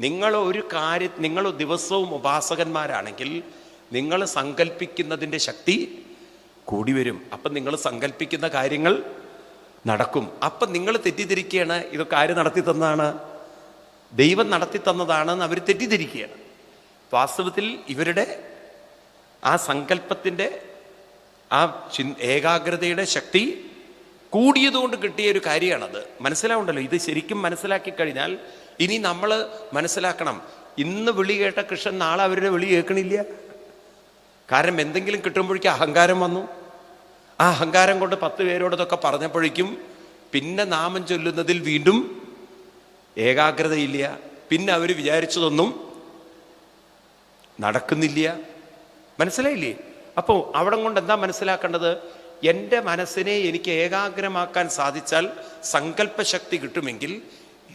നിങ്ങൾ ഒരു കാര്യം നിങ്ങൾ ദിവസവും ഉപാസകന്മാരാണെങ്കിൽ നിങ്ങൾ സങ്കല്പിക്കുന്നതിന്റെ ശക്തി കൂടി വരും. അപ്പം നിങ്ങൾ സങ്കല്പിക്കുന്ന കാര്യങ്ങൾ നടക്കും. അപ്പം നിങ്ങൾ തെറ്റിദ്ധരിക്കുകയാണ്. ഇതൊക്കെ ആര് നടത്തി തന്നതാണ്? ദൈവം നടത്തി തന്നതാണെന്ന് അവർ തെറ്റിദ്ധരിക്കുകയാണ്. വാസ്തവത്തിൽ ഇവരുടെ ആ സങ്കല്പത്തിന്റെ ആ ചി ഏകാഗ്രതയുടെ ശക്തി കൂടിയതുകൊണ്ട് കിട്ടിയ ഒരു കാര്യമാണത്. മനസ്സിലാവുണ്ടല്ലോ? ഇത് ശരിക്കും മനസ്സിലാക്കി കഴിഞ്ഞാൽ ഇനി നമ്മൾ മനസ്സിലാക്കണം ഇന്ന് വിളി കേട്ട കൃഷ്ണൻ നാളെ അവരുടെ വിളി കേൾക്കണില്ല. കാരണം എന്തെങ്കിലും കിട്ടുമ്പോഴേക്കും അഹങ്കാരം വന്നു. ആ അഹങ്കാരം കൊണ്ട് പത്ത് പേരോടതൊക്കെ പറഞ്ഞപ്പോഴേക്കും പിന്നെ നാമം ചൊല്ലുന്നതിൽ വീണ്ടും ഏകാഗ്രതയില്ല. പിന്നെ അവർ വിചാരിച്ചതൊന്നും നടക്കുന്നില്ല. മനസ്സിലായില്ലേ? അപ്പോൾ അവിടെ കൊണ്ട് എന്താ മനസ്സിലാക്കേണ്ടത്? എന്റെ മനസ്സിനെ എനിക്ക് ഏകാഗ്രമാക്കാൻ സാധിച്ചാൽ സങ്കല്പശക്തി കിട്ടുമെങ്കിൽ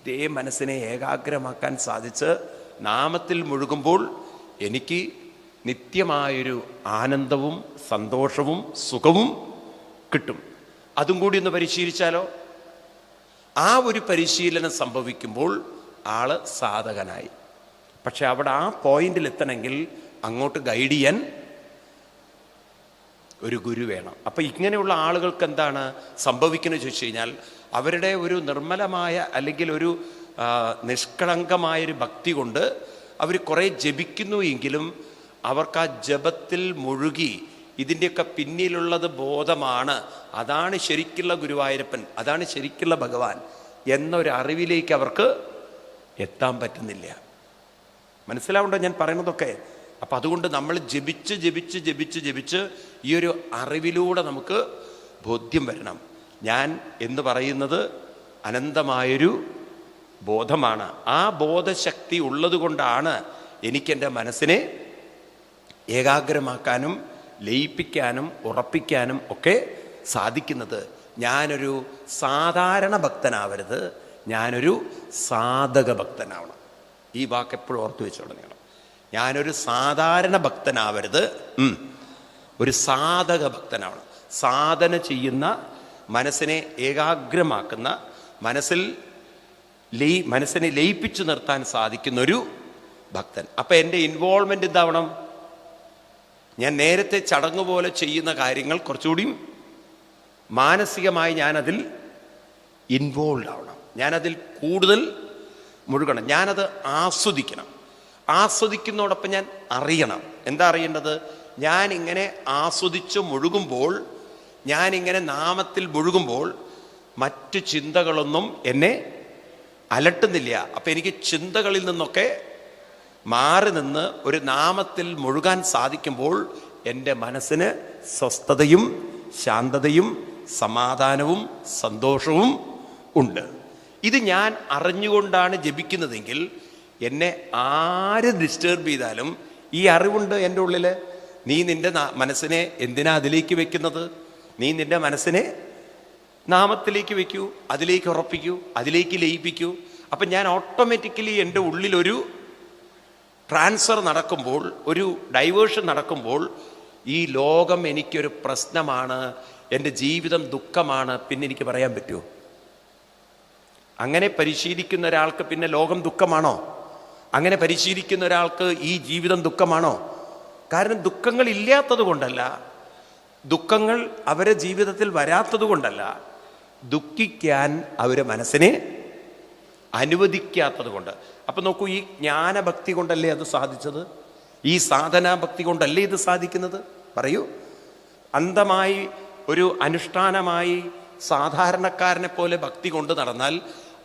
ഇതേ മനസ്സിനെ ഏകാഗ്രമാക്കാൻ സാധിച്ച് നാമത്തിൽ മുഴുകുമ്പോൾ എനിക്ക് നിത്യമായൊരു ആനന്ദവും സന്തോഷവും സുഖവും കിട്ടും. അതും കൂടി ഒന്ന് പരിശീലിച്ചാലോ? ആ ഒരു പരിശീലനം സംഭവിക്കുമ്പോൾ ആൾ സാധകനായി. പക്ഷെ അവിടെ ആ പോയിന്റിൽ എത്തണമെങ്കിൽ അങ്ങോട്ട് ഗൈഡ് ചെയ്യാൻ ഒരു ഗുരു വേണം. അപ്പം ഇങ്ങനെയുള്ള ആളുകൾക്ക് എന്താണ് സംഭവിക്കുന്നത് ചോദിച്ചു കഴിഞ്ഞാൽ അവരുടെ ഒരു നിർമ്മലമായ അല്ലെങ്കിൽ ഒരു നിഷ്കളങ്കമായൊരു ഭക്തി കൊണ്ട് അവർ കുറേ ജപിക്കുന്നു എങ്കിലും അവർക്ക് ആ ജപത്തിൽ മുഴുകി ഇതിന്റെയൊക്കെ പിന്നിലുള്ളത് ബോധമാണ്. അതാണ് ശരിക്കുള്ള ഗുരുവായൂരപ്പൻ അതാണ് ശരിക്കുള്ള ഭഗവാൻ എന്നൊരു അറിവിലേക്ക് അവർക്ക് എത്താൻ പറ്റുന്നില്ല. മനസ്സിലാവുണ്ടോ ഞാൻ പറയുന്നതൊക്കെ? അപ്പം അതുകൊണ്ട് നമ്മൾ ജപിച്ച് ജപിച്ച് ജപിച്ച് ജപിച്ച് ഈ ഒരു അറിവിലൂടെ നമുക്ക് ബോധ്യം വരണം. ഞാൻ എന്ന് പറയുന്നത് അനന്തമായൊരു ബോധമാണ്. ആ ബോധശക്തി ഉള്ളതുകൊണ്ടാണ് എനിക്കെന്റെ മനസ്സിനെ ഏകാഗ്രമാക്കാനും ലയിപ്പിക്കാനും ഉറപ്പിക്കാനും ഒക്കെ സാധിക്കുന്നത്. ഞാനൊരു സാധാരണ ഭക്തനാവരുത്. ഞാനൊരു സാധക ഭക്തനാവണം. ഈ വാക്ക് എപ്പോഴും ഓർത്തു വെച്ചോളൂ ഞാനൊരു സാധാരണ ഭക്തനാവരുത്. ഒരു സാധക ഭക്തനാണ്. സാധന ചെയ്യുന്ന മനസ്സിനെ ഏകാഗ്രമാക്കുന്ന മനസ്സിൽ ലയി മനസ്സിനെ ലയിപ്പിച്ചു നിർത്താൻ സാധിക്കുന്ന ഒരു ഭക്തൻ. അപ്പം എന്റെ ഇൻവോൾവ്മെന്റ് എന്താവണം? ഞാൻ നേരത്തെ ചടങ്ങ് പോലെ ചെയ്യുന്ന കാര്യങ്ങൾ കുറച്ചുകൂടി മാനസികമായി ഞാനതിൽ ഇൻവോൾവ് ആവണം. ഞാനതിൽ കൂടുതൽ മുഴുകണം. ഞാനത് ആസ്വദിക്കണം. ആസ്വദിക്കുന്നതോടൊപ്പം ഞാൻ അറിയണം. എന്താ അറിയേണ്ടത്? ഞാൻ ഇങ്ങനെ ആസ്വദിച്ച് മുഴുകുമ്പോൾ ഞാനിങ്ങനെ നാമത്തിൽ മുഴുകുമ്പോൾ മറ്റു ചിന്തകളൊന്നും എന്നെ അലട്ടുന്നില്ല. അപ്പം എനിക്ക് ചിന്തകളിൽ നിന്നൊക്കെ മാറി നിന്ന് ഒരു നാമത്തിൽ മുഴുകാൻ സാധിക്കുമ്പോൾ എന്റെ മനസ്സിന് സ്വസ്ഥതയും ശാന്തതയും സമാധാനവും സന്തോഷവും ഉണ്ട്. ഇത് ഞാൻ അറിഞ്ഞുകൊണ്ടാണ് ജപിക്കുന്നതെങ്കിൽ എന്നെ ആര് ഡിസ്റ്റേർബ് ചെയ്താലും ഈ അറിവുണ്ട് എന്റെ ഉള്ളിൽ നീ നിന്റെ മനസ്സിനെ എന്തിനാ അതിലേക്ക് വെക്കുന്നത്? നീ നിന്റെ മനസ്സിനെ നാമത്തിലേക്ക് വെക്കൂ അതിലേക്ക് ഉറപ്പിക്കൂ അതിലേക്ക് ലയിപ്പിക്കൂ. അപ്പം ഞാൻ ഓട്ടോമാറ്റിക്കലി എന്റെ ഉള്ളിലൊരു ട്രാൻസ്ഫർ നടക്കുമ്പോൾ ഒരു ഡൈവേർഷൻ നടക്കുമ്പോൾ ഈ ലോകം എനിക്കൊരു പ്രശ്നമാണ് എന്റെ ജീവിതം ദുഃഖമാണ് പിന്നെ എനിക്ക് പറയാൻ പറ്റുമോ? അങ്ങനെ പരിശീലിക്കുന്ന ഒരാൾക്ക് പിന്നെ ലോകം ദുഃഖമാണോ? അങ്ങനെ പരിശീലിക്കുന്ന ഒരാൾക്ക് ഈ ജീവിതം ദുഃഖമാണോ? കാരണം ദുഃഖങ്ങൾ ഇല്ലാത്തത് കൊണ്ടല്ല. ദുഃഖങ്ങൾ അവരെ ജീവിതത്തിൽ വരാത്തത് കൊണ്ടല്ല. ദുഃഖിക്കാൻ അവരെ മനസ്സിനെ അനുവദിക്കാത്തത് കൊണ്ട്. അപ്പം നോക്കൂ ഈ ജ്ഞാനഭക്തി കൊണ്ടല്ലേ അത് സാധിച്ചത്? ഈ സാധനാഭക്തി കൊണ്ടല്ലേ ഇത് സാധിക്കുന്നത്? പറയൂ. അന്ധമായി ഒരു അനുഷ്ഠാനമായി സാധാരണക്കാരനെ പോലെ ഭക്തി കൊണ്ട് നടന്നാൽ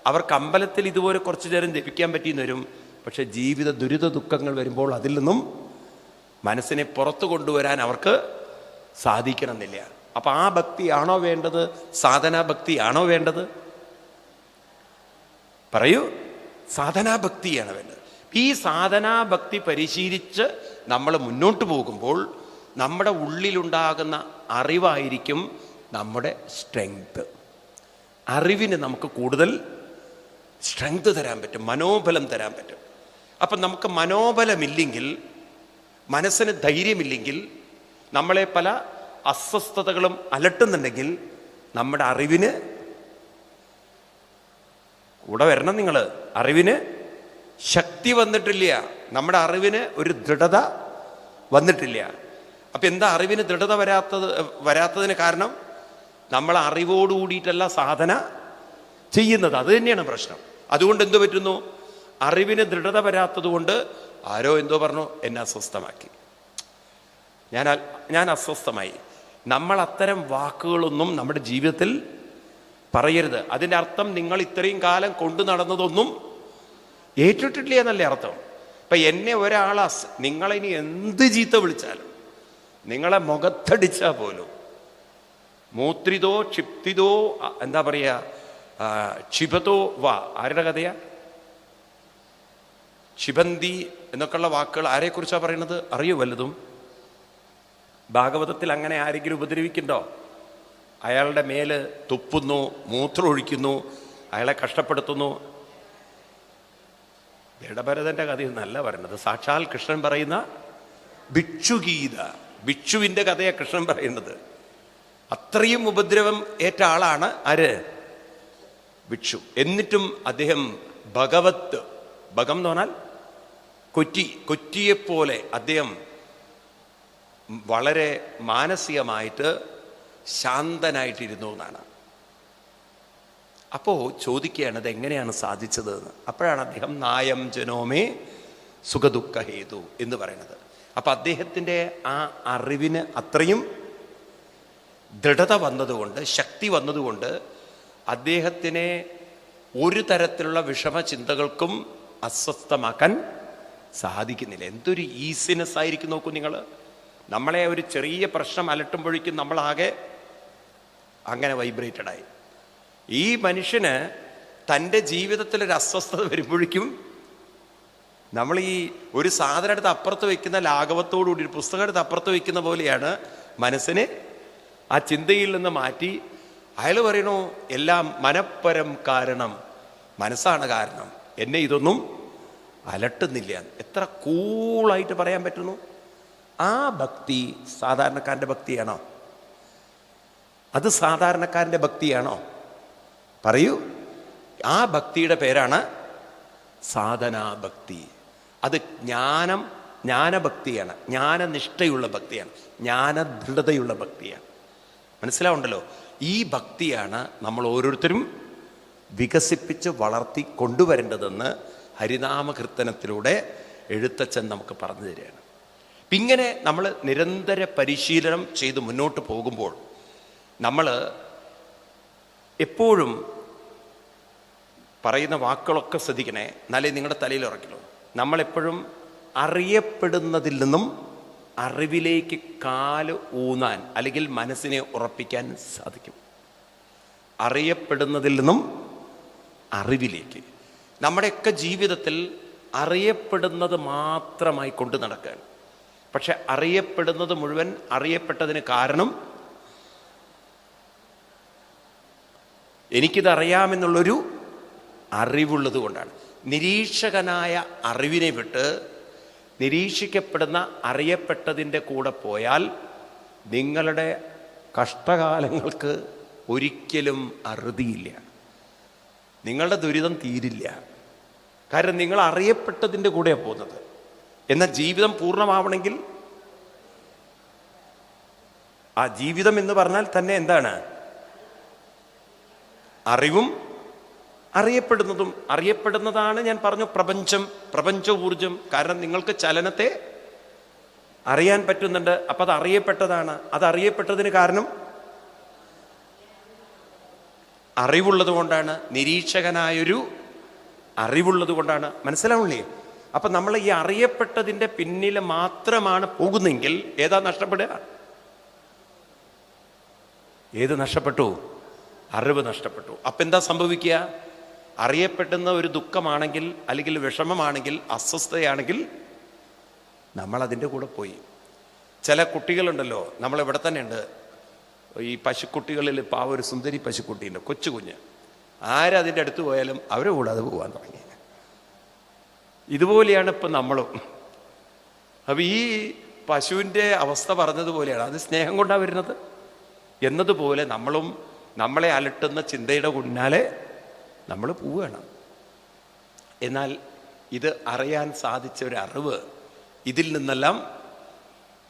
അവർക്ക് അമ്പലത്തിൽ ഇതുപോലെ കുറച്ചു നേരം ജപിക്കാൻ പറ്റിയെന്ന് വരും. പക്ഷേ ജീവിത ദുരിത ദുഃഖങ്ങൾ വരുമ്പോൾ അതിൽ നിന്നും മനസ്സിനെ പുറത്തു കൊണ്ടുവരാൻ അവർക്ക് സാധിക്കണമെന്നില്ല. അപ്പം ആ ഭക്തിയാണോ വേണ്ടത്? സാധനാഭക്തിയാണോ വേണ്ടത്? പറയൂ. സാധനാഭക്തിയാണ് വേണ്ടത്. ഈ സാധനാഭക്തി പരിശീലിച്ച് നമ്മൾ മുന്നോട്ട് പോകുമ്പോൾ നമ്മുടെ ഉള്ളിലുണ്ടാകുന്ന അറിവായിരിക്കും നമ്മുടെ സ്ട്രെങ്ത് അറിവിന് നമുക്ക് കൂടുതൽ സ്ട്രെങ്ത് തരാൻ പറ്റും മനോബലം തരാൻ പറ്റും. അപ്പം നമുക്ക് മനോബലമില്ലെങ്കിൽ മനസ്സിന് ധൈര്യമില്ലെങ്കിൽ നമ്മളെ പല അസ്വസ്ഥതകളും അലട്ടുന്നുണ്ടെങ്കിൽ നമ്മുടെ അറിവിന് കൂടെ വരണം നിങ്ങൾ അറിവിന് ശക്തി വന്നിട്ടില്ല. നമ്മുടെ അറിവിന് ഒരു ദൃഢത വന്നിട്ടില്ല. അപ്പം എന്താ അറിവിന് ദൃഢത വരാത്തത് വരാത്തതിന് കാരണം നമ്മൾ അറിവോടുകൂടിയിട്ടല്ല സാധന ചെയ്യുന്നത്. അത് തന്നെയാണ് പ്രശ്നം. അതുകൊണ്ട് എന്തു പറ്റുന്നു? അറിവിന് ദൃഢത വരാത്തത് കൊണ്ട് ആരോ എന്തോ പറഞ്ഞു എന്നെ അസ്വസ്ഥമാക്കി. ഞാൻ ഞാൻ അസ്വസ്ഥമായി. നമ്മൾ അത്തരം വാക്കുകളൊന്നും നമ്മുടെ ജീവിതത്തിൽ പറയരുത്. അതിന്റെ അർത്ഥം നിങ്ങൾ ഇത്രയും കാലം കൊണ്ടു നടന്നതൊന്നും ഏറ്റിട്ടില്ല എന്നല്ലേ അർത്ഥം. ഇപ്പം എന്നെ ഒരാൾ അസ് നിങ്ങളിനി എന്ത് ചീത്ത വിളിച്ചാലും നിങ്ങളെ മുഖത്തടിച്ചാൽ പോലും മൂത്രിതോ ക്ഷിപ്തിതോ എന്താ പറയുക ക്ഷിപതോ വാ. ആരുടെ കഥയാ? ക്ഷിബന്തി എന്നൊക്കെയുള്ള വാക്കുകൾ ആരെക്കുറിച്ചാണ് പറയുന്നത്? അറിയൂ വല്ലതും ഭാഗവതത്തിൽ അങ്ങനെ ആരെങ്കിലും ഉപദ്രവിക്കുന്നുണ്ടോ? അയാളുടെ മേൽ തുപ്പുന്നു മൂത്രമൊഴിക്കുന്നു അയാളെ കഷ്ടപ്പെടുത്തുന്നു. ജഡഭരതന്റെ കഥയൊന്നല്ല പറയുന്നത്. സാക്ഷാൽ കൃഷ്ണൻ പറയുന്ന ഭിക്ഷുഗീത. ഭിക്ഷുവിന്റെ കഥയാണ് കൃഷ്ണൻ പറയുന്നത്. അത്രയും ഉപദ്രവം ഏറ്റ ആളാണ് ആര്? ഭിക്ഷു. എന്നിട്ടും അദ്ദേഹം ഭഗവത്ത് ഭഗം എന്ന് പറഞ്ഞാൽ കൊറ്റി കൊറ്റിയെപ്പോലെ അദ്ദേഹം വളരെ മാനസികമായിട്ട് ശാന്തനായിട്ടിരുന്നു എന്നാണ് അപ്പോൾ ചോദിക്കുകയാണ് ഇത് എങ്ങനെയാണ് സാധിച്ചത് എന്ന് അപ്പോഴാണ് അദ്ദേഹം നായം ജനോമേ സുഖദുഃഖഹേതു എന്ന് പറയുന്നത്. അപ്പം അദ്ദേഹത്തിന്റെ ആ അറിവിന് അത്രയും ദൃഢത വന്നതുകൊണ്ട് ശക്തി വന്നതുകൊണ്ട് അദ്ദേഹത്തിനെ ഒരു തരത്തിലുള്ള വിഷമ ചിന്തകൾക്കും അസ്വസ്ഥമാക്കാൻ സാധിക്കുന്നില്ല. എന്തൊരു ഈസിനെസ് ആയിരിക്കും നോക്കൂ നിങ്ങൾ നമ്മളെ ഒരു ചെറിയ പ്രശ്നം അലട്ടുമ്പോഴേക്കും നമ്മളാകെ അങ്ങനെ വൈബ്രേറ്റഡ് ആയി. ഈ മനുഷ്യന് തന്റെ ജീവിതത്തിൽ ഒരു അസ്വസ്ഥത വരുമ്പോഴേക്കും നമ്മൾ ഈ ഒരു സാധനം എടുത്ത് അപ്പുറത്ത് വെക്കുന്ന ലാഘവത്തോടുകൂടി ഒരു പുസ്തകം എടുത്ത് അപ്പുറത്ത് വെക്കുന്ന പോലെയാണ് മനസ്സിനെ ആ ചിന്തയിൽ നിന്ന് മാറ്റി. അയാൾ പറയണു എല്ലാം മനപ്പരം കാരണം മനസ്സാണ് കാരണം. എന്നെ ഇതൊന്നും അലട്ടുന്നില്ല എത്ര കൂളായിട്ട് പറയാൻ പറ്റുന്നു? ആ ഭക്തി സാധാരണക്കാരന്റെ ഭക്തിയാണോ? അത് സാധാരണക്കാരന്റെ ഭക്തിയാണോ? പറയൂ. ആ ഭക്തിയുടെ പേരാണ് സാധനാഭക്തി. അത് ജ്ഞാനം ജ്ഞാനഭക്തിയാണ്. ജ്ഞാനനിഷ്ഠയുള്ള ഭക്തിയാണ്. ജ്ഞാനദൃഢതയുള്ള ഭക്തിയാണ്. മനസ്സിലാവുണ്ടല്ലോ? ഈ ഭക്തിയാണ് നമ്മൾ ഓരോരുത്തരും വികസിപ്പിച്ച് വളർത്തി കൊണ്ടുവരേണ്ടതെന്ന് ഹരിനാമകീർത്തനത്തിലൂടെ എഴുത്തച്ഛൻ നമുക്ക് പറഞ്ഞു തരികയാണ്. അപ്പം ഇങ്ങനെ നമ്മൾ നിരന്തര പരിശീലനം ചെയ്ത് മുന്നോട്ട് പോകുമ്പോൾ നമ്മൾ എപ്പോഴും പറയുന്ന വാക്കുകളൊക്കെ ശ്രദ്ധിക്കണേ എന്നാലേ നിങ്ങളുടെ തലയിൽ ഉറക്കില്ലോ നമ്മളെപ്പോഴും അറിയപ്പെടുന്നതിൽ നിന്നും അറിവിലേക്ക് കാൽ ഊന്നാൻ അല്ലെങ്കിൽ മനസ്സിനെ ഉറപ്പിക്കാൻ സാധിക്കും. അറിയപ്പെടുന്നതിൽ നിന്നും അറിവിലേക്ക്. നമ്മുടെയൊക്കെ ജീവിതത്തിൽ അറിയപ്പെടുന്നത് മാത്രമായി കൊണ്ടു നടക്കുകയാണ് പക്ഷെ അറിയപ്പെടുന്നത് മുഴുവൻ അറിയപ്പെട്ടതിന് കാരണം എനിക്കിത് അറിയാമെന്നുള്ളൊരു അറിവുള്ളത് കൊണ്ടാണ്. നിരീക്ഷകനായ അറിവിനെ വിട്ട് നിരീക്ഷിക്കപ്പെടുന്ന അറിയപ്പെട്ടതിന്റെ കൂടെ പോയാൽ നിങ്ങളുടെ കഷ്ടകാലങ്ങൾക്ക് ഒരിക്കലും അറുതിയില്ല. നിങ്ങളുടെ ദുരിതം തീരില്ല. കാരണം നിങ്ങൾ അറിയപ്പെട്ടതിന്റെ കൂടെയാണ് പോകുന്നത്. എന്നാൽ ജീവിതം പൂർണമാവണമെങ്കിൽ ആ ജീവിതം എന്ന് പറഞ്ഞാൽ തന്നെ എന്താണ്? അറിവും അറിയപ്പെടുന്നതും. അറിയപ്പെടുന്നതാണ് ഞാൻ പറഞ്ഞു പ്രപഞ്ചം പ്രപഞ്ച ഊർജം കാരണം നിങ്ങൾക്ക് ചലനത്തെ അറിയാൻ പറ്റുന്നുണ്ട്. അപ്പം അത് അറിയപ്പെട്ടതാണ് അത് അറിയപ്പെട്ടതിന് കാരണം അറിവുള്ളത് കൊണ്ടാണ് നിരീക്ഷകനായൊരു അറിവുള്ളത് കൊണ്ടാണ് മനസ്സിലാവുള്ളേ അപ്പം നമ്മൾ ഈ അറിയപ്പെട്ടതിന്റെ പിന്നിൽ മാത്രമാണ് പോകുന്നെങ്കിൽ ഏതാ നഷ്ടപ്പെടുക? ഏത് നഷ്ടപ്പെട്ടു? അറിവ് നഷ്ടപ്പെട്ടു. അപ്പം എന്താ സംഭവിക്കുക? അറിയപ്പെടുന്ന ഒരു ദുഃഖമാണെങ്കിൽ അല്ലെങ്കിൽ വിഷമമാണെങ്കിൽ അസ്വസ്ഥതയാണെങ്കിൽ നമ്മളതിന്റെ കൂടെ പോയി. ചില കുട്ടികളുണ്ടല്ലോ നമ്മളിവിടെ തന്നെ ഉണ്ട് ഈ പശുക്കുട്ടികളിൽ പാവ ഒരു സുന്ദരി പശുക്കുട്ടിയുണ്ട് കൊച്ചു കുഞ്ഞ്. ആരതിന്റെ അടുത്ത് പോയാലും അവരെ കൂടാതെ പോകാൻ തുടങ്ങി. ഇതുപോലെയാണ് ഇപ്പം നമ്മളും. അപ്പം ഈ പശുവിന്റെ അവസ്ഥ പറഞ്ഞതുപോലെയാണ് അത് സ്നേഹം കൊണ്ടാണ് വരുന്നത്. എന്നതുപോലെ നമ്മളും നമ്മളെ അലട്ടുന്ന ചിന്തയുടെ പിന്നാലെ നമ്മൾ പോവുകയാണ്. എന്നാൽ ഇത് അറിയാൻ സാധിച്ച ഒരു അറിവ് ഇതിൽ നിന്നെല്ലാം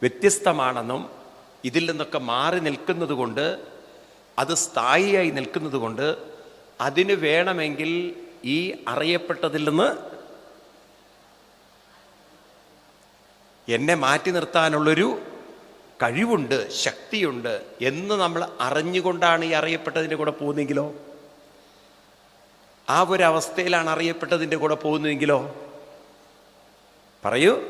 വ്യത്യസ്തമാണെന്നും ഇതിൽ നിന്നൊക്കെ മാറി നിൽക്കുന്നത് കൊണ്ട് അത് സ്ഥായിയായി നിൽക്കുന്നത് കൊണ്ട് അതിന് വേണമെങ്കിൽ ഈ അറിയപ്പെട്ടതിൽ നിന്ന് എന്നെ മാറ്റി നിർത്താനുള്ളൊരു കഴിവുണ്ട് ശക്തിയുണ്ട് എന്ന് നമ്മൾ അറിഞ്ഞുകൊണ്ടാണ് ഈ അറിയപ്പെട്ടതിന്റെ കൂടെ പോകുന്നെങ്കിലോ ആ ഒരു അവസ്ഥയിലാണ് അറിയപ്പെട്ടതിന്റെ കൂടെ പോകുന്നതെങ്കിലോ? പറയൂ.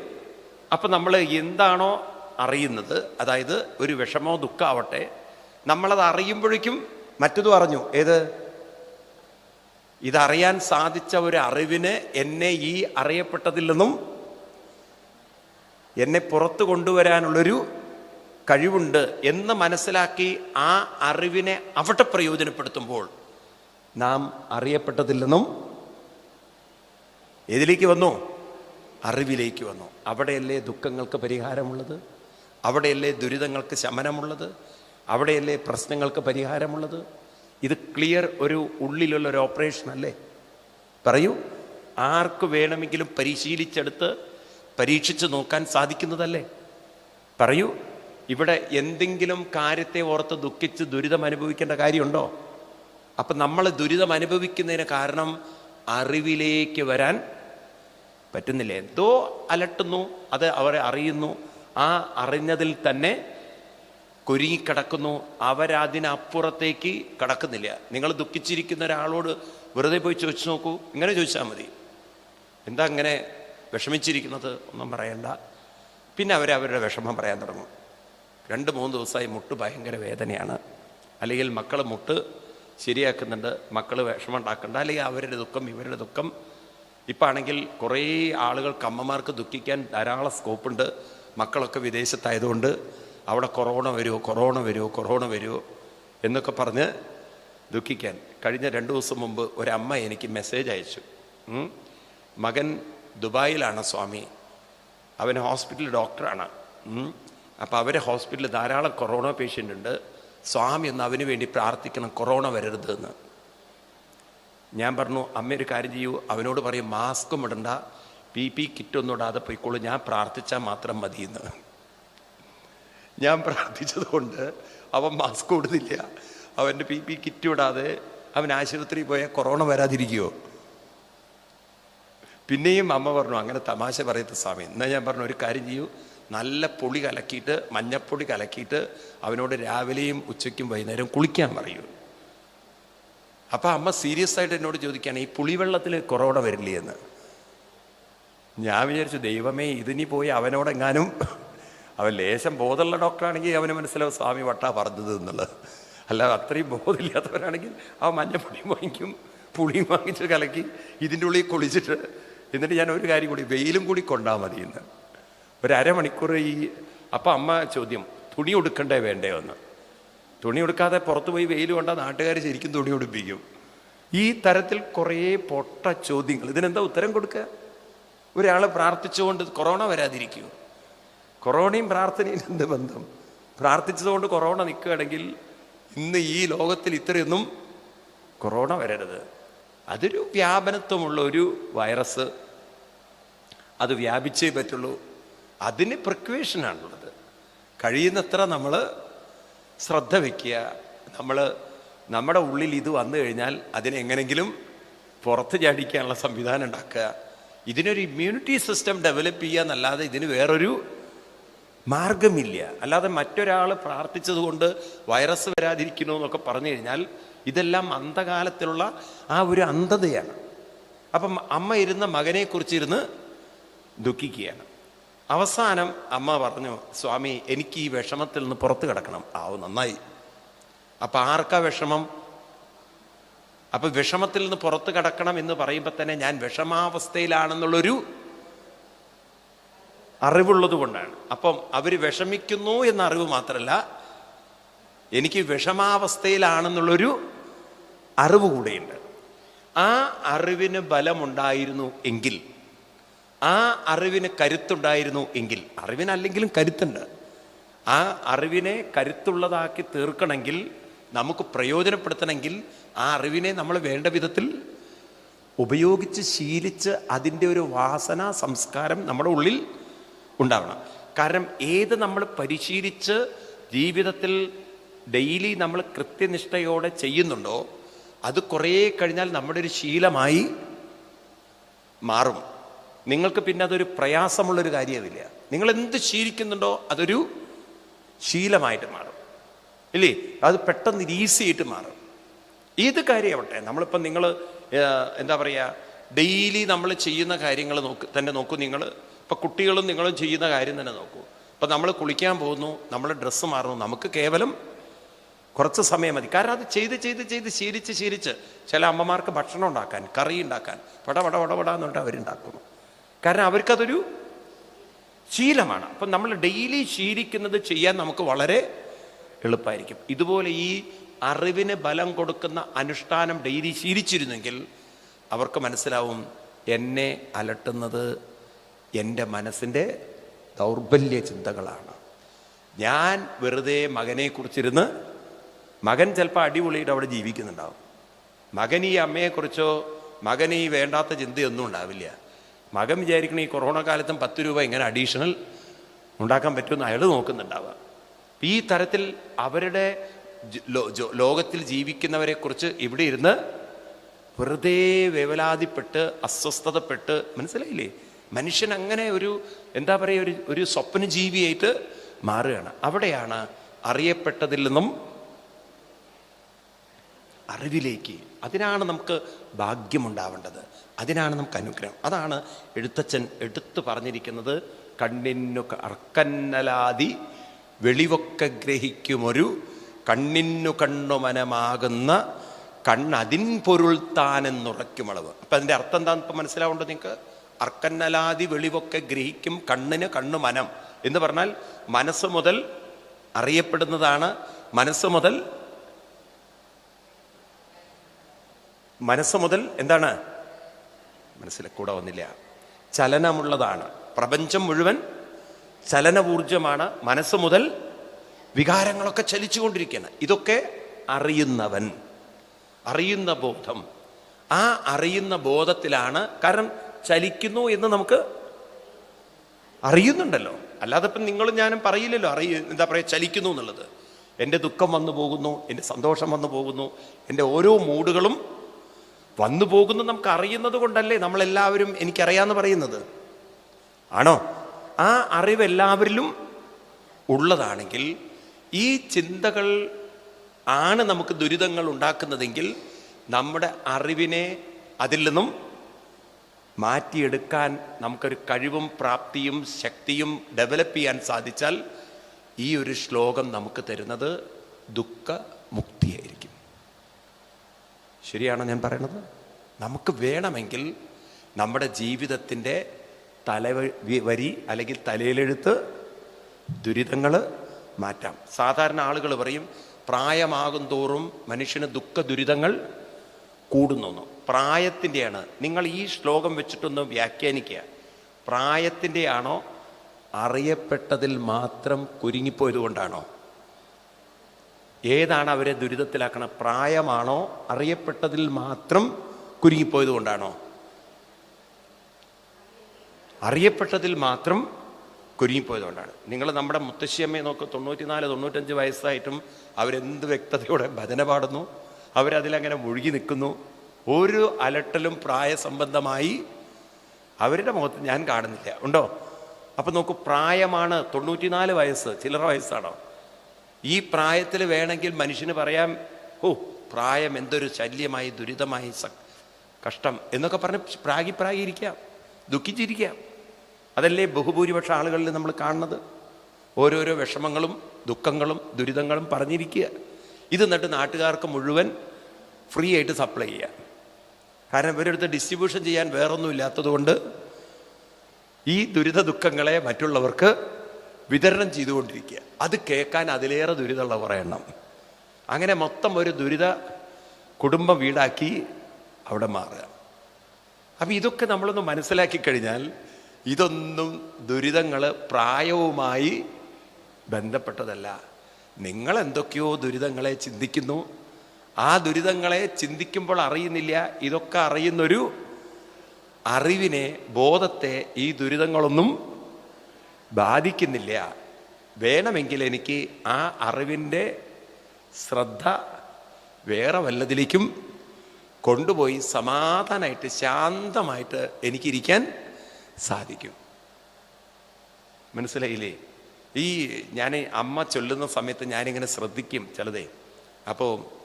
അപ്പം നമ്മൾ എന്താണോ അറിയുന്നത് അതായത് ഒരു വിഷമോ ദുഃഖമാവട്ടെ നമ്മളത് അറിയുമ്പോഴേക്കും മറ്റതും അറിഞ്ഞു. ഏത്? ഇതറിയാൻ സാധിച്ച ഒരു അറിവിന് എന്നെ ഈ അറിയപ്പെട്ടതിൽ നിന്നും എന്നെ പുറത്തു കൊണ്ടുവരാനുള്ളൊരു കഴിവുണ്ട് എന്ന് മനസ്സിലാക്കി ആ അറിവിനെ അവിടെ പ്രയോജനപ്പെടുത്തുമ്പോൾ നാം അറിയപ്പെട്ടതിൽ നിന്നും ഏതിലേക്ക് വന്നു? അറിവിലേക്ക് വന്നു. അവിടെയല്ലേ ദുഃഖങ്ങൾക്ക് പരിഹാരമുള്ളത്? അവിടെയല്ലേ ദുരിതങ്ങൾക്ക് ശമനമുള്ളത്? അവിടെയല്ലേ പ്രശ്നങ്ങൾക്ക് പരിഹാരമുള്ളത്? ഇത് ക്ലിയർ ഒരു ഉള്ളിലുള്ള ഒരു ഓപ്പറേഷൻ അല്ലേ? പറയൂ. ആർക്ക് വേണമെങ്കിലും പരിശീലിച്ചെടുത്ത് പരീക്ഷിച്ച് നോക്കാൻ സാധിക്കുന്നതല്ലേ? പറയൂ. ഇവിടെ എന്തെങ്കിലും കാര്യത്തെ ഓർത്ത് ദുഃഖിച്ച് ദുരിതം അനുഭവിക്കേണ്ട കാര്യമുണ്ടോ? അപ്പം നമ്മൾ ദുരിതം അനുഭവിക്കുന്നതിന് കാരണം അറിവിലേക്ക് വരാൻ പറ്റുന്നില്ല? എന്തോ അലട്ടുന്നു അത് അവരെ അറിയുന്നു ആ അറിഞ്ഞതിൽ തന്നെ കുരുങ്ങിക്കിടക്കുന്നു. അവരതിനപ്പുറത്തേക്ക് കിടക്കുന്നില്ല. നിങ്ങൾ ദുഃഖിച്ചിരിക്കുന്ന ഒരാളോട് വെറുതെ പോയി ചോദിച്ചു നോക്കൂ. ഇങ്ങനെ ചോദിച്ചാൽ മതി. എന്താ അങ്ങനെ വിഷമിച്ചിരിക്കുന്നത്? ഒന്നും പറയണ്ട. പിന്നെ അവർ അവരുടെ വിഷമം പറയാൻ തുടങ്ങും. രണ്ട് മൂന്ന് ദിവസമായി മുട്ട് ഭയങ്കര വേദനയാണ്. അല്ലെങ്കിൽ മക്കൾ മുട്ട് ശരിയാക്കുന്നുണ്ട്. മക്കൾ വിഷമം ഉണ്ടാക്കേണ്ട അല്ലെങ്കിൽ അവരുടെ ദുഃഖം ഇവരുടെ ദുഃഖം. ഇപ്പം ആണെങ്കിൽ കുറേ ആളുകൾക്ക് അമ്മമാർക്ക് ദുഃഖിക്കാൻ ധാരാളം സ്കോപ്പുണ്ട് മക്കളൊക്കെ വിദേശത്തായതുകൊണ്ട് അവിടെ കൊറോണ വരുമോ കൊറോണ വരുമോ കൊറോണ വരുമോ എന്നൊക്കെ പറഞ്ഞ് ദുഃഖിക്കാൻ. കഴിഞ്ഞ രണ്ട് ദിവസം മുമ്പ് ഒരമ്മ എനിക്ക് മെസ്സേജ് അയച്ചു. മകൻ ദുബായിലാണ് സ്വാമി. അവൻ ഹോസ്പിറ്റലിൽ ഡോക്ടറാണ് അപ്പോൾ അവരെ ഹോസ്പിറ്റലിൽ ധാരാളം കൊറോണ പേഷ്യന്റ് ഉണ്ട്. സ്വാമി ഒന്ന് അവന് വേണ്ടി പ്രാർത്ഥിക്കണം കൊറോണ വരരുത് എന്ന്. ഞാൻ പറഞ്ഞു അമ്മ ഒരു കാര്യം ചെയ്യൂ. അവനോട് പറയും മാസ്കും ഇടണ്ട. പി പി കിറ്റൊന്നും ഇടാതെ പോയിക്കോളൂ. ഞാൻ പ്രാർത്ഥിച്ചാൽ മാത്രം മതിയെന്ന്. ഞാൻ പ്രാർത്ഥിച്ചതുകൊണ്ട് അവൻ മാസ്ക് ഇടുന്നില്ല. അവന്റെ പി പി കിറ്റ് ഇടാതെ അവൻ ആശുപത്രിയിൽ പോയാൽ കൊറോണ വരാതിരിക്കുമോ പിന്നെയും അമ്മ പറഞ്ഞു അങ്ങനെ തമാശ പറയത്ത സ്വാമി. എന്നാൽ ഞാൻ പറഞ്ഞു ഒരു കാര്യം ചെയ്യൂ. നല്ല പൊടി കലക്കിയിട്ട് മഞ്ഞപ്പൊടി കലക്കിയിട്ട് അവനോട് രാവിലെയും ഉച്ചയ്ക്കും വൈകുന്നേരം കുളിക്കാൻ പറയൂ. അപ്പം അമ്മ സീരിയസ് ആയിട്ട് എന്നോട് ചോദിക്കുകയാണ് ഈ പുളിവെള്ളത്തിൽ കൊറോണ വരില്ലേ എന്ന്? ഞാൻ വിചാരിച്ചു ദൈവമേ ഇതിനി പോയി അവനോടെങ്ങാനും അവൻ ലേശം ബോധമുള്ള ഡോക്ടറാണെങ്കിൽ അവന് മനസ്സിലാവും സ്വാമി വട്ടാ പറഞ്ഞത് എന്നുള്ളത്. അല്ലാതെ അത്രയും ബോധമില്ലാത്തവരാണെങ്കിൽ ആ മഞ്ഞപ്പൊടിയും വാങ്ങിക്കും പുളിയും വാങ്ങിച്ച് കലക്കി ഇതിന്റെ ഉള്ളിൽ കുളിച്ചിട്ട് എന്നിട്ട് ഞാൻ ഒരു കാര്യം കൂടി വെയിലും കൂടി കൊണ്ടാൽ മതി ഇന്ന്. ഒരു അരമണിക്കൂർ ഈ അപ്പം അമ്മ ചോദ്യം തുണി ഉടുക്കണ്ടേ വേണ്ടേ? ഒന്ന് തുണി ഉടുക്കാതെ പുറത്ത് പോയി വെയിൽ കൊണ്ടാൽ നാട്ടുകാർ ശരിക്കും തുണി ഉടുപ്പിക്കും. ഈ തരത്തിൽ കുറേ പൊട്ട ചോദ്യങ്ങൾ. ഇതിനെന്താ ഉത്തരം കൊടുക്കുക? ഒരാൾ പ്രാർത്ഥിച്ചുകൊണ്ട് കൊറോണ വരാതിരിക്കുമോ കൊറോണയും പ്രാർത്ഥനയും എന്ത് ബന്ധം. പ്രാർത്ഥിച്ചതുകൊണ്ട് കൊറോണ നിൽക്കുകയാണെങ്കിൽ ഇന്ന് ഈ ലോകത്തിൽ ഇത്രയൊന്നും കൊറോണ വരരുത്. അതൊരു വ്യാപനത്വമുള്ള ഒരു വൈറസ്. അത് വ്യാപിച്ചേ പറ്റുള്ളൂ. അതിന് പ്രിക്വേഷനാണുള്ളത്. കഴിയുന്നത്ര നമ്മൾ ശ്രദ്ധ വയ്ക്കുക നമ്മൾ നമ്മുടെ ഉള്ളിൽ ഇത് വന്നു കഴിഞ്ഞാൽ അതിനെങ്ങനെങ്കിലും പുറത്ത് ചാടിക്കാനുള്ള സംവിധാനം ഉണ്ടാക്കുക. ഇതിനൊരു ഇമ്മ്യൂണിറ്റി സിസ്റ്റം ഡെവലപ്പ് ചെയ്യുക എന്നല്ലാതെ ഇതിന് വേറൊരു മാർഗമില്ല അല്ലാതെ മറ്റൊരാൾ പ്രാർത്ഥിച്ചതുകൊണ്ട് വൈറസ് വരാതിരിക്കുന്നു എന്നൊക്കെ പറഞ്ഞു കഴിഞ്ഞാൽ ഇതെല്ലാം അന്ധകാലത്തിലുള്ള ആ ഒരു അന്ധതയാണ്. അപ്പം അമ്മ ഇരുന്ന മകനെക്കുറിച്ച് ഇരുന്ന് ദുഃഖിക്കുകയാണ്. അവസാനം അമ്മ പറഞ്ഞു സ്വാമി എനിക്ക് ഈ വിഷമത്തിൽ നിന്ന് പുറത്ത് കിടക്കണം. ആവും നന്നായി. അപ്പം ആർക്കാ വിഷമം? അപ്പം വിഷമത്തിൽ നിന്ന് പുറത്ത് കടക്കണം എന്ന് പറയുമ്പോൾ തന്നെ ഞാൻ വിഷമാവസ്ഥയിലാണെന്നുള്ളൊരു അറിവുള്ളത് കൊണ്ടാണ്. അപ്പം അവർ വിഷമിക്കുന്നു എന്ന അറിവ് മാത്രമല്ല എനിക്ക് വിഷമാവസ്ഥയിലാണെന്നുള്ളൊരു അറിവ് കൂടെയുണ്ട്. ആ അറിവിന് ബലമുണ്ടായിരുന്നു എങ്കിൽ ആ അറിവിന് കരുത്തുണ്ടായിരുന്നു എങ്കിൽ അറിവിനല്ലെങ്കിലും കരുത്തുണ്ട്. ആ അറിവിനെ കരുത്തുള്ളതാക്കി തീർക്കണമെങ്കിൽ നമുക്ക് പ്രയോജനപ്പെടുത്തണമെങ്കിൽ ആ അറിവിനെ നമ്മൾ വേണ്ട വിധത്തിൽ ഉപയോഗിച്ച് ശീലിച്ച് അതിന്റെ ഒരു വാസന സംസ്കാരം നമ്മുടെ ഉള്ളിൽ ഉണ്ടാവണം. കാരണം ഏത് നമ്മൾ പരിശീലിച്ച് ജീവിതത്തിൽ ഡെയിലി നമ്മൾ കൃത്യനിഷ്ഠയോടെ ചെയ്യുന്നുണ്ടോ അത് കുറേ കഴിഞ്ഞാൽ നമ്മുടെ ഒരു ശീലമായി മാറും. നിങ്ങൾക്ക് പിന്നെ അതൊരു പ്രയാസമുള്ളൊരു കാര്യമില്ല. നിങ്ങൾ എന്ത് ശീലിക്കുന്നുണ്ടോ അതൊരു ശീലമായിട്ട് മാറും. ഇല്ലേ? അത് പെട്ടെന്ന് ഈസി ആയിട്ട് മാറും. ഏത് കാര്യമാവട്ടെ നമ്മളിപ്പോൾ നിങ്ങൾ എന്താ പറയുക ഡെയിലി നമ്മൾ ചെയ്യുന്ന കാര്യങ്ങൾ നോക്ക് തന്നെ നോക്കൂ നിങ്ങൾ ഇപ്പം കുട്ടികളും നിങ്ങളും ചെയ്യുന്ന കാര്യം തന്നെ നോക്കൂ. ഇപ്പം നമ്മൾ കുളിക്കാൻ പോകുന്നു നമ്മൾ ഡ്രസ്സ് മാറുന്നു. നമുക്ക് കേവലം കുറച്ച് സമയം മതി. കാരണം അത് ചെയ്ത് ചെയ്ത് ചെയ്ത് ശീലിച്ച് ശീലിച്ച് ചില അമ്മമാർക്ക് ഭക്ഷണം ഉണ്ടാക്കാൻ കറി ഉണ്ടാക്കാൻ വട വട വട പട എന്നുകൊണ്ട് അവരുണ്ടാക്കുന്നു കാരണം അവർക്കതൊരു ശീലമാണ്. അപ്പം നമ്മൾ ഡെയിലി ശീലിക്കുന്നത് ചെയ്യാൻ നമുക്ക് വളരെ എളുപ്പമായിരിക്കും ഇതുപോലെ ഈ അറിവിന് ബലം കൊടുക്കുന്ന അനുഷ്ഠാനം ഡെയിലി ശീലിച്ചിരുന്നെങ്കിൽ അവർക്ക് മനസ്സിലാവും എന്നെ അലട്ടുന്നത് എന്റെ മനസ്സിന്റെ ദൗർബല്യ ചിന്തകളാണ്. ഞാൻ വെറുതെ മകനെക്കുറിച്ചിരുന്ന് മകൻ ചിലപ്പോൾ അടിപൊളിയിട്ട് അവിടെ ജീവിക്കുന്നുണ്ടാവും. മകൻ ഈ അമ്മയെക്കുറിച്ചോ മകൻ ഈ വേണ്ടാത്ത ചിന്തയൊന്നും ഉണ്ടാവില്ല. മകൻ വിചാരിക്കണ ഈ കൊറോണ കാലത്തും പത്ത് രൂപ ഇങ്ങനെ അഡീഷണൽ ഉണ്ടാക്കാൻ പറ്റുമെന്ന് അയാൾ നോക്കുന്നുണ്ടാവുക. ഈ തരത്തിൽ അവരുടെ ലോകത്തിൽ ജീവിക്കുന്നവരെ കുറിച്ച് ഇവിടെ ഇരുന്ന് വെറുതെ വേവലാതിപ്പെട്ട് അസ്വസ്ഥതപ്പെട്ട് മനസ്സിലായില്ലേ? മനുഷ്യൻ അങ്ങനെ ഒരു എന്താ പറയുക ഒരു ഒരു സ്വപ്ന ജീവിയായിട്ട് മാറുകയാണ്. അവിടെയാണ് അറിയപ്പെട്ടതിൽ നിന്നും അറിവിലേക്ക്. അതിനാണ് നമുക്ക് ഭാഗ്യമുണ്ടാവേണ്ടത്. അതിനാണ് നമുക്ക് അനുഗ്രഹം. അതാണ് എഴുത്തച്ഛൻ എടുത്തു പറഞ്ഞിരിക്കുന്നത് കണ്ണിനു അർക്കന്നലാതി വെളിവൊക്കെ ഗ്രഹിക്കുമൊരു കണ്ണിനു കണ്ണുമനമാകുന്ന കണ്ണതിൻ പൊരുൾ താനെന്നുറയ്ക്കുമളവ്. അപ്പൊ അതിന്റെ അർത്ഥം എന്താണെന്ന് ഇപ്പൊ മനസ്സിലാവുണ്ടോ നിങ്ങൾക്ക് അർക്കന്നലാതി വെളിവൊക്കെ ഗ്രഹിക്കും കണ്ണിന് കണ്ണു മനം എന്ന് പറഞ്ഞാൽ മനസ്സ് മുതൽ അറിയപ്പെടുന്നതാണ് മനസ്സ് മുതൽ മനസ്സ് മുതൽ എന്താണ്? മനസ്സിലെ കൂടെ വന്നില്ല. ചലനമുള്ളതാണ്. പ്രപഞ്ചം മുഴുവൻ ചലനഊർജമാണ് മനസ്സ് മുതൽ വികാരങ്ങളൊക്കെ ചലിച്ചുകൊണ്ടിരിക്കുകയാണ്. ഇതൊക്കെ അറിയുന്നവൻ. അറിയുന്ന ബോധം. ആ അറിയുന്ന ബോധത്തിലാണ് കാരണം ചലിക്കുന്നു എന്ന് നമുക്ക് അറിയുന്നുണ്ടല്ലോ. അല്ലാതെ ഇപ്പം നിങ്ങളും ഞാനും പറയില്ലല്ലോ. അറിയ എന്താ പറയുക ചലിക്കുന്നു എന്നുള്ളത്. എന്റെ ദുഃഖം വന്നു പോകുന്നു എന്റെ സന്തോഷം വന്നു പോകുന്നു എന്റെ ഓരോ മൂഡുകളും വന്നു പോകുന്നു. നമുക്ക് അറിയുന്നത് കൊണ്ടല്ലേ നമ്മളെല്ലാവരും എനിക്കറിയാമെന്ന് പറയുന്നത്. ആണോ? ആ അറിവ് എല്ലാവരിലും ഉള്ളതാണെങ്കിൽ ഈ ചിന്തകൾ ആണ് നമുക്ക് ദുരിതങ്ങൾ ഉണ്ടാക്കുന്നതെങ്കിൽ നമ്മുടെ അറിവിനെ അതിൽ നിന്നും മാറ്റിയെടുക്കാൻ നമുക്കൊരു കഴിവും പ്രാപ്തിയും ശക്തിയും ഡെവലപ്പ് ചെയ്യാൻ സാധിച്ചാൽ ഈ ഒരു ശ്ലോകം നമുക്ക് തരുന്നത് ദുഃഖ മുക്തിയായിരിക്കും ശരിയാണോ ഞാൻ പറയണത് നമുക്ക് വേണമെങ്കിൽ നമ്മുടെ ജീവിതത്തിന്റെ തലവ വരി അല്ലെങ്കിൽ തലയിലെഴുത്ത് ദുരിതങ്ങൾ മാറ്റാം. സാധാരണ ആളുകൾ പറയും പ്രായമാകും തോറും മനുഷ്യന് ദുഃഖ ദുരിതങ്ങൾ കൂടുന്നു പ്രായത്തിന്റെയാണ്. നിങ്ങൾ ഈ ശ്ലോകം വെച്ചിട്ടൊന്ന് വ്യാഖ്യാനിക്കുക. പ്രായത്തിന്റെയാണോ? അറിയപ്പെട്ടതിൽ മാത്രം കുരുങ്ങിപ്പോയത് കൊണ്ടാണോ? ഏതാണ് അവരെ ദുരിതത്തിലാക്കണ? പ്രായമാണോ? അറിയപ്പെട്ടതിൽ മാത്രം കുരുങ്ങിപ്പോയത് കൊണ്ടാണോ? അറിയപ്പെട്ടതിൽ മാത്രം കുരുങ്ങിപ്പോയതുകൊണ്ടാണ്. നിങ്ങൾ നമ്മുടെ മുത്തശ്ശിയമ്മയെ നോക്ക് തൊണ്ണൂറ്റിനാല് തൊണ്ണൂറ്റഞ്ച് വയസ്സായിട്ടും അവരെന്ത് വ്യക്തതയോടെ ഭജന പാടുന്നു അവരതിലങ്ങനെ മുഴുകി നിൽക്കുന്നു. ഒരു അലട്ടലും പ്രായസംബന്ധമായി അവരുടെ മുഖത്ത് ഞാൻ കാണുന്നില്ല. ഉണ്ടോ? അപ്പം നോക്കൂ പ്രായമാണ് തൊണ്ണൂറ്റിനാല് വയസ്സ് ചില്ലറ വയസ്സാണോ? ഈ പ്രായത്തിൽ വേണമെങ്കിൽ മനുഷ്യന് പറയാം ഓ പ്രായം എന്തൊരു ശല്യമായി ദുരിതമായി കഷ്ടം എന്നൊക്കെ പറഞ്ഞ് പ്രാഗി ഇരിക്കാം ദുഃഖിച്ചിരിക്കാം. അതല്ലേ ബഹുഭൂരിപക്ഷ ആളുകളിൽ നമ്മൾ കാണുന്നത്? ഓരോരോ വിഷമങ്ങളും ദുഃഖങ്ങളും ദുരിതങ്ങളും പറഞ്ഞിരിക്കുക. ഇത് എന്നിട്ട് നാട്ടുകാർക്ക് മുഴുവൻ ഫ്രീ ആയിട്ട് സപ്ലൈ ചെയ്യുക. കാരണം ഇവരെടുത്ത് ഡിസ്ട്രിബ്യൂഷൻ ചെയ്യാൻ വേറൊന്നും ഇല്ലാത്തതുകൊണ്ട് ഈ ദുരിത ദുഃഖങ്ങളെ മറ്റുള്ളവർക്ക് വിതരണം ചെയ്തുകൊണ്ടിരിക്കുക. അത് കേൾക്കാൻ അതിലേറെ ദുരിതമുള്ള കുറേ എണ്ണം. അങ്ങനെ മൊത്തം ഒരു ദുരിത കുടുംബം വീടാക്കി അവിടെ മാറുക. അപ്പം ഇതൊക്കെ നമ്മളൊന്ന് മനസ്സിലാക്കി കഴിഞ്ഞാൽ ഇതൊന്നും ദുരിതങ്ങൾ പ്രായവുമായി ബന്ധപ്പെട്ടതല്ല. നിങ്ങൾ എന്തൊക്കെയോ ദുരിതങ്ങളെ ചിന്തിക്കുന്നു. ആ ദുരിതങ്ങളെ ചിന്തിക്കുമ്പോൾ അറിയുന്നില്ല. ഇതൊക്കെ അറിയുന്നൊരു അറിവിനെ ബോധത്തെ ഈ ദുരിതങ്ങളൊന്നും ബാധിക്കുന്നില്ല. വേണമെങ്കിൽ എനിക്ക് ആ അറിവിന്റെ ശ്രദ്ധ വേറെ വല്ലതിലേക്കും കൊണ്ടുപോയി സമാധാനമായിട്ട് ശാന്തമായിട്ട് എനിക്കിരിക്കാൻ സാധിക്കും. മനസ്സിലായില്ലേ? ഈ ഞാൻ അമ്മ ചൊല്ലുന്ന സമയത്ത് ഞാനിങ്ങനെ ശ്രദ്ധിക്കും ചിലതേ. അപ്പോൾ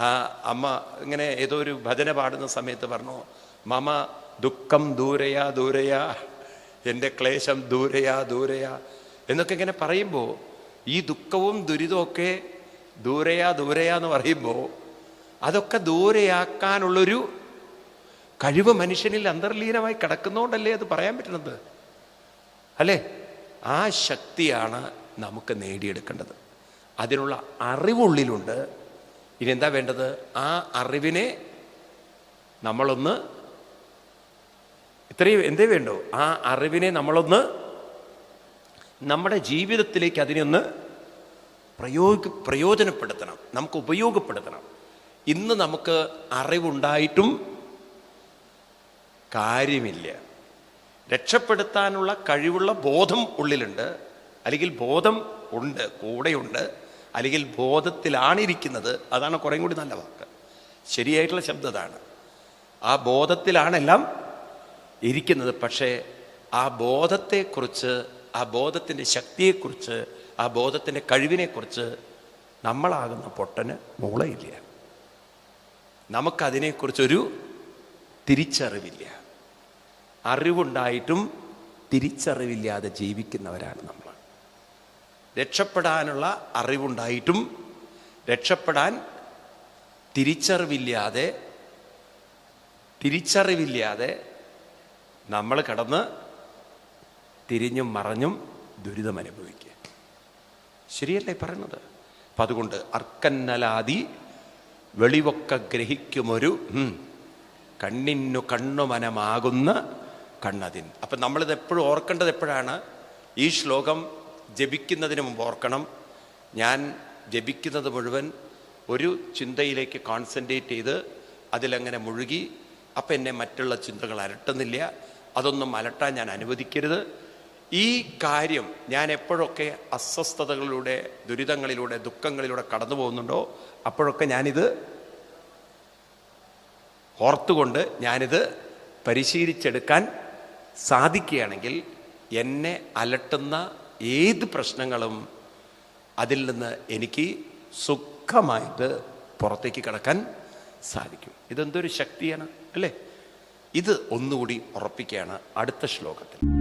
ആ അമ്മ ഇങ്ങനെ ഏതോ ഒരു ഭജന പാടുന്ന സമയത്ത് പറഞ്ഞു മമ ദുഃഖം ദൂരയാ ദൂരയാ എന്റെ ക്ലേശം ദൂരയാ ദൂരയാ എന്നൊക്കെ ഇങ്ങനെ പറയുമ്പോൾ ഈ ദുഃഖവും ദുരിതമൊക്കെ ദൂരയാ ദൂരയാ എന്ന് പറയുമ്പോൾ അതൊക്കെ ദൂരെയാക്കാനുള്ളൊരു കഴിവ് മനുഷ്യനിൽ അന്തർലീനമായി കിടക്കുന്നതുകൊണ്ടല്ലേ അത് പറയാൻ പറ്റുന്നത്? അല്ലേ? ആ ശക്തിയാണ് നമുക്ക് നേടിയെടുക്കേണ്ടത്. അതിനുള്ള അറിവുള്ളിലുണ്ട്. ഇനി എന്താ വേണ്ടത്? ആ അറിവിനെ നമ്മളൊന്ന് ഇത്രയും എന്തേ വേണ്ടോ? ആ അറിവിനെ നമ്മളൊന്ന് നമ്മുടെ ജീവിതത്തിലേക്ക് അതിനെ ഒന്ന് പ്രയോഗ പ്രയോജനപ്പെടുത്തണം. നമുക്ക് ഉപയോഗപ്പെടുത്തണം. ഇന്ന് നമുക്ക് അറിവുണ്ടായിട്ടും കാര്യമില്ല. രക്ഷപ്പെടുത്താനുള്ള കഴിവുള്ള ബോധം ഉള്ളിലുണ്ട്. അല്ലെങ്കിൽ ബോധം ഉണ്ട് കൂടെയുണ്ട്. അല്ലെങ്കിൽ ബോധത്തിലാണിരിക്കുന്നത്. അതാണ് കുറേ കൂടി നല്ല വാക്ക്. ശരിയായിട്ടുള്ള ശബ്ദതാണ് ആ ബോധത്തിലാണെല്ലാം ഇരിക്കുന്നത്. പക്ഷേ ആ ബോധത്തെക്കുറിച്ച് ആ ബോധത്തിന്റെ ശക്തിയെക്കുറിച്ച് ആ ബോധത്തിന്റെ കഴിവിനെക്കുറിച്ച് നമ്മളാകുന്ന പൊട്ടന് മൂളയില്ല. നമുക്കതിനെക്കുറിച്ചൊരു തിരിച്ചറിവില്ല. അറിവുണ്ടായിട്ടും തിരിച്ചറിവില്ലാതെ ജീവിക്കുന്നവരാണ് നമ്മൾ. രക്ഷപ്പെടാനുള്ള അറിവുണ്ടായിട്ടും രക്ഷപ്പെടാൻ തിരിച്ചറിവില്ലാതെ തിരിച്ചറിവില്ലാതെ നമ്മൾ കടന്ന് തിരിഞ്ഞും മറഞ്ഞും ദുരിതം അനുഭവിക്കുക. ശരിയല്ലേ പറയുന്നത്? അപ്പം അതുകൊണ്ട് അർക്കന്നലാതി വെളിവൊക്കെ ഗ്രഹിക്കുമൊരു കണ്ണിനു കണ്ണുമനമാകുന്ന കണ്ണതിൻ. അപ്പം നമ്മളിത് എപ്പോഴും ഓർക്കേണ്ടത് എപ്പോഴാണ്? ഈ ശ്ലോകം ജപിക്കുന്നതിന് മുമ്പ് ഓർക്കണം. ഞാൻ ജപിക്കുന്നത് മുഴുവൻ ഒരു ചിന്തയിലേക്ക് കോൺസെൻട്രേറ്റ് ചെയ്ത് അതിലങ്ങനെ മുഴുകി അപ്പം എന്നെ മറ്റുള്ള ചിന്തകൾ അലട്ടുന്നില്ല. അതൊന്നും അലട്ടാൻ ഞാൻ അനുവദിക്കരുത്. ഈ കാര്യം ഞാൻ എപ്പോഴൊക്കെ അസ്വസ്ഥതകളിലൂടെ ദുരിതങ്ങളിലൂടെ ദുഃഖങ്ങളിലൂടെ കടന്നു പോകുന്നുണ്ടോ അപ്പോഴൊക്കെ ഞാനിത് ഓർത്തുകൊണ്ട് ഞാനിത് പരിശീലിച്ചെടുക്കാൻ സാധിക്കുകയാണെങ്കിൽ എന്നെ അലട്ടുന്ന ഏത് പ്രശ്നങ്ങളും അതിൽ നിന്ന് എനിക്ക് സുഖമായിട്ട് പുറത്തേക്ക് കിടക്കാൻ സാധിക്കും. ഇതെന്തൊരു ശക്തിയാണ് അല്ലേ? ഇത് ഒന്നുകൂടി ഉറപ്പിക്കുകയാണ് അടുത്ത ശ്ലോകത്തിൽ.